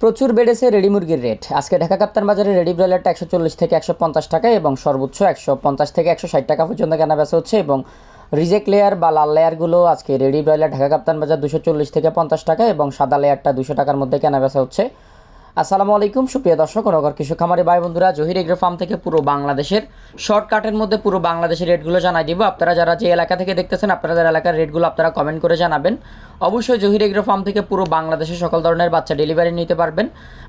প্রচুর বেড়েছে রেডি মুরগির রেট। আজকে ঢাকা কাপ্তান বাজারে রেডি ব্রয়লারটা একশো চল্লিশ থেকে একশো পঞ্চাশ টাকা এবং সর্বোচ্চ একশো পঞ্চাশ থেকে একশো ষাট টাকা পর্যন্ত কেনা বেচা হচ্ছে এবং রিজেক্ট লেয়ার বা লাল লেয়ারগুলো আজকে রেডি ব্রয়লার ঢাকা কাপ্তান বাজার দুশো চল্লিশ থেকে পঞ্চাশ টাকা এবং সাদা লেয়ারটা দুশো টাকার মধ্যে কেনা বেচা হচ্ছে। আসসালামু আলাইকুম, সুপ্রিয় দর্শক নগর কৃষক খামারি ভাই বন্ধুরা, জহির এগ্রো ফার্ম থেকে পুরো বাংলাদেশের শর্টকাটের মধ্যে পুরো বাংলাদেশের রেটগুলো জানাই দিব। আপনারা যারা যে এলাকা থেকে দেখতেছেন আপনাদের এলাকার রেটগুলো আপনারা কমেন্ট করে জানাবেন। অবশ্যই জহির এগ্রো ফার্ম থেকে পুরো বাংলাদেশের সকল ধরনের বাচ্চা ডেলিভারি নিতে পারবেন।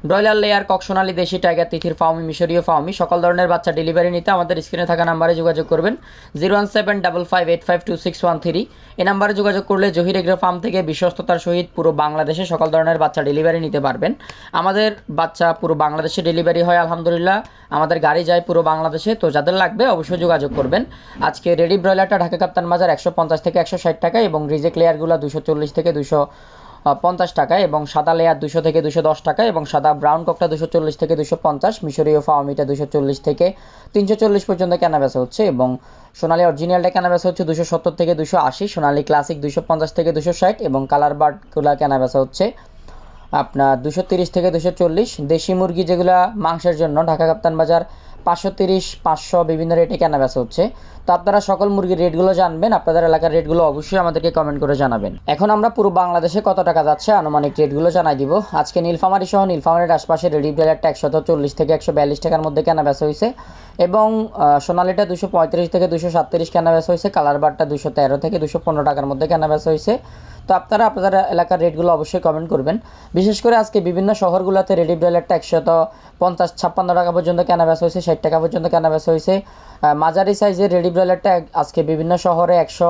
ব্রয়লার লেয়ার ককসোনালি, দেশি টাইগার তিথির ফাউমি মিশরীয় ফাউমি সকল ধরনের বাচ্চা ডেলিভারি নিতে আমাদের স্ক্রিনে থাকা নাম্বারে যোগাযোগ করবেন। Zero one seven double five eight five two six one three. এই নাম্বারে যোগাযোগ করলে জহির এগ্রো ফার্ম থেকে বিশ্বস্ততার সহিত পুরো বাংলাদেশে সকল ধরনের বাচ্চা ডেলিভারি নিতে পারবেন। আমাদের বাচ্চা পুরো বাংলাদেশে ডেলিভারি হয়, আলহামদুলিল্লাহ। আমাদের গাড়ি যায় পুরো বাংলাদেশে, তো যাদের লাগবে অবশ্যই যোগাযোগ করবেন। আজকে রেডি ব্রয়লারটা ঢাকা কাপ্তান বাজার একশো পঞ্চাশ থেকে একশো ষাট টাকা এবং রিজেক্ট লেয়ারগুলো দুশো চল্লিশ থেকে দুশো পঞ্চাশ টাকা এবং সাদা লেয়ার দুশো থেকে দুশো দশ টাকা এবং সাদা ব্রাউন ককটা দুশো চল্লিশ থেকে দুশো পঞ্চাশ, মিশরীয় ফাওমিটা দুশো চল্লিশ থেকে তিনশো চল্লিশ পর্যন্ত কেনা বেচা হচ্ছে এবং সোনালি অরিজিনালটা কেনা বেচা হচ্ছে দুশো সত্তর থেকে দুশো আশি, সোনালি ক্লাসিক দুশো পঞ্চাশ থেকে দুশো ষাট এবং কালার বার্ডগুলো কেনা বেচা হচ্ছে আপনার দুশো তিরিশ থেকে দুশো চল্লিশ দেশি মুরগি যেগুলো মাংসের জন্য ঢাকা কাপ্তান বাজার পাঁচশো তিরিশ, পাঁচশো বিভিন্ন রেটে কেনা বেচা হচ্ছে। তো আপনারা সকল মুরগির রেটগুলো জানবেন, আপনাদের এলাকার রেটগুলো অবশ্যই আমাদেরকে কমেন্ট করে জানাবেন। এখন আমরা পুরো বাংলাদেশে কত টাকা যাচ্ছে আনুমানিক রেটগুলো জানাই দিব। আজকে নীলফামারি সহ নীলফামারির আশপাশে রেডি ব্লেয়ারটা একশত চল্লিশ থেকে একশো বিয়াল্লিশ টাকার মধ্যে কেনা বেচা হয়েছে এবং সোনালিটা দুশো পঁয়ত্রিশ থেকে দুশো সাতত্রিশ কেনা বেচা হয়েছে কালার বারটা দুশো তেরো থেকে দুশো পনেরো টাকার মধ্যে কেনা বেচা হয়েছে তো আপনারা আপনাদের এলাকার রেটগুলো অবশ্যই কমেন্ট করবেন। বিশেষ করে আজকে বিভিন্ন শহরগুলোতে রেডি ব্রয়লারটা একশত পঞ্চাশ, ছাপ্পান্ন টাকা পর্যন্ত কেনা বেচা হয়েছে, ষাট টাকা পর্যন্ত কেনা বেচা হয়েছে। মাঝারি সাইজের রেডি ব্রয়লারটা আজকে বিভিন্ন শহরে একশো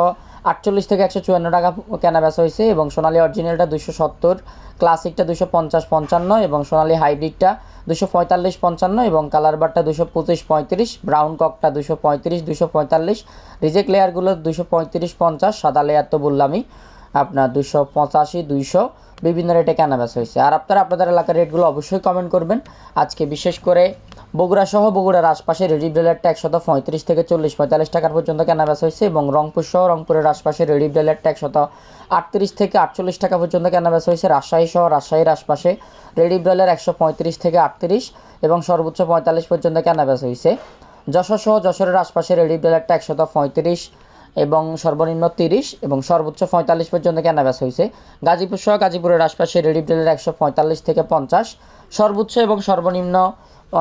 আটচল্লিশ থেকে একশো চুয়ান্ন টাকা কেনা বেচা হয়েছে এবং সোনালি অরিজিনালটা দুশো সত্তর ক্লাসিকটা দুশো পঞ্চাশ পঞ্চান্ন এবং সোনালি হাইব্রিডটা দুশো পঁয়তাল্লিশ পঞ্চান্ন এবং কালার বারটা দুশো পঁচিশ পঁয়ত্রিশ ব্রাউন ককটা দুশো পঁয়ত্রিশ দুশো পঁয়তাল্লিশ রিজেক্ট লেয়ারগুলো দুশো পঁয়ত্রিশ পঞ্চাশ, সাদা লেয়ার তো বললামই। আপনার দুশো পঁচাশি, দুইশো বিভিন্ন রেটে কেনা বেচা হয়েছে। আর আপনারা আপনাদের এলাকার রেটগুলো অবশ্যই কমেন্ট করবেন। আজকে বিশেষ করে বগুড়া সহ বগুড়ার আশপাশে রেডি ব্লেলারটা একশত পঁয়ত্রিশ থেকে চল্লিশ, পঁয়তাল্লিশ টাকার পর্যন্ত কেনা বেচা হয়েছে এবং রংপুর সহ রংপুরের আশপাশে রেডি ব্লেলারটা একশত আটত্রিশ থেকে আটচল্লিশ টাকা পর্যন্ত কেনা বেচা হয়েছে। রাজশাহী সহ রাজশাহীর আশপাশে রেডি ব্লেলার একশো পঁয়ত্রিশ থেকে আটত্রিশ এবং সর্বোচ্চ পঁয়তাল্লিশ পর্যন্ত কেনা বেচা হয়েছে। যশোর সহ যশোরের আশপাশে রেডি ব্লেলারটা একশত পঁয়ত্রিশ এবং সর্বনিম্ন তিরিশ এবং সর্বোচ্চ পঁয়তাল্লিশ পর্যন্ত কেনা বেচা হয়েছে গাজীপুর সহ গাজীপুরের আশপাশে রেডি ব্লেলের একশো পঁয়তাল্লিশ থেকে পঞ্চাশ। সর্বোচ্চ এবং সর্বনিম্ন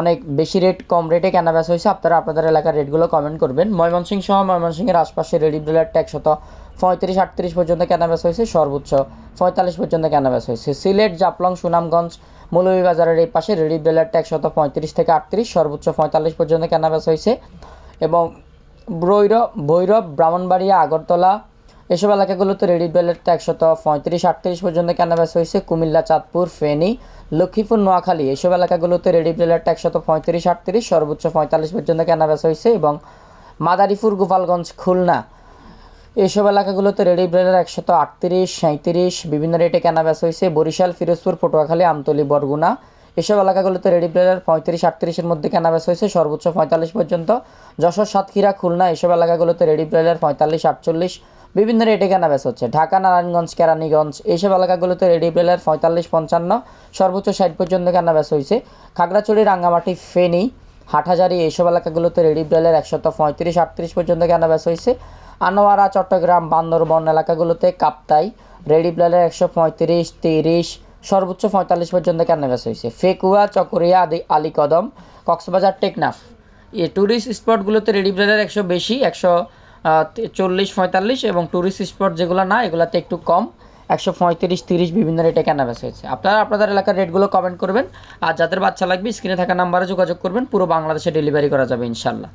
অনেক বেশি রেট কম রেটে কেনা বেচা হয়েছে আপনারা আপনাদের এলাকার রেটগুলো কমেন্ট করবেন। ময়মনসিংহ সহ ময়মনসিংহের আশপাশে রেডি ব্লেলারটা একশত পঁয়ত্রিশ, আটত্রিশ পর্যন্ত কেনা বেচা হয়েছে সর্বোচ্চ পঁয়তাল্লিশ পর্যন্ত কেনা বেচা হয়েছে সিলেট জাপলং সুনামগঞ্জ, মৌলভীবাজারের এই পাশে রেডি ব্লেলারটা একশত পঁয়ত্রিশ থেকে আটত্রিশ। সর্বোচ্চ পঁয়তাল্লিশ পর্যন্ত কেনা বেচা হয়েছে এবং ভৈরব ভৈরব, ব্রাহ্মণবাড়িয়া, আগরতলা। এসব এলাকাগুলোতে রেডি ব্যালেটটা একশত পঁয়ত্রিশ, আটত্রিশ পর্যন্ত কেনাবেচা হয়েছে। কুমিল্লা, চাঁদপুর, ফেনী, লক্ষ্মীপুর, নোয়াখালী। এসব এলাকাগুলোতে রেডি ব্যালেটটা একশত পঁয়ত্রিশ, আটত্রিশ, সর্বোচ্চ পঁয়তাল্লিশ পর্যন্ত কেনাবেচা হয়েছে এবং মাদারীপুর, গোপালগঞ্জ, খুলনা। এইসব এলাকাগুলোতে রেডি ব্রেলার একশত আটত্রিশ সাঁত্রিশ বিভিন্ন রেটে কেনা বেচা হয়েছে। বরিশাল, ফিরোজপুর, পটুয়াখালী, আমতলী, বরগুনা। এসব এলাকাগুলোতে রেডি ব্রেলার পঁয়ত্রিশ, আটত্রিশের মধ্যে কেনা বেচা হয়েছে। সর্বোচ্চ পঁয়তাল্লিশ পর্যন্ত। যশোর, সাতক্ষীরা, খুলনা এসব এলাকাগুলোতে রেডি ব্রেলার পঁয়তাল্লিশ, আটচল্লিশ বিভিন্ন রেটে কেনা বেচা হচ্ছে। ঢাকা, নারায়ণগঞ্জ, কেরানীগঞ্জ এইসব এলাকাগুলোতে রেডি ব্রেলার পঁয়তাল্লিশ, পঞ্চান্ন, সর্বোচ্চ ষাট পর্যন্ত কেনা বেচা হয়েছে। খাগড়াছড়ি, রাঙ্গামাটি, ফেনী, হাটহাজারি এইসব এলাকাগুলোতে রেডি ব্রেলার একশত পঁয়ত্রিশ, আটত্রিশ পর্যন্ত কেনা বেচা হয়েছে। আনোয়ারা, চট্টগ্রাম, বান্দরবন এলাকাগুলোতে কাপ্তাই রেডি ব্লেডার একশো পঁয়ত্রিশ, তিরিশ সর্বোচ্চ পঁয়তাল্লিশ পর্যন্ত বেচা হয়েছে ফেকুয়া, চকরিয়া, আদি, আলীকদম, কক্সবাজার, টেকনাফ। এ ট্যুরিস্ট স্পটগুলোতে রেডি ব্লেডার একশো বেশি, একশো চল্লিশ, পঁয়তাল্লিশ এবং ট্যুরিস্ট স্পট যেগুলো না, এগুলোতে একটু কম, একশো পঁয়ত্রিশ, তিরিশ বিভিন্ন রেটে কেনা হয়েছে আপনারা আপনাদের এলাকার রেটগুলো কমেন্ট করবেন। আর যাদের বাচ্চা লাগবে স্ক্রিনে থাকা নাম্বারে যোগাযোগ করবেন, পুরো বাংলাদেশে ডেলিভারি করা যাবে ইনশাল্লাহ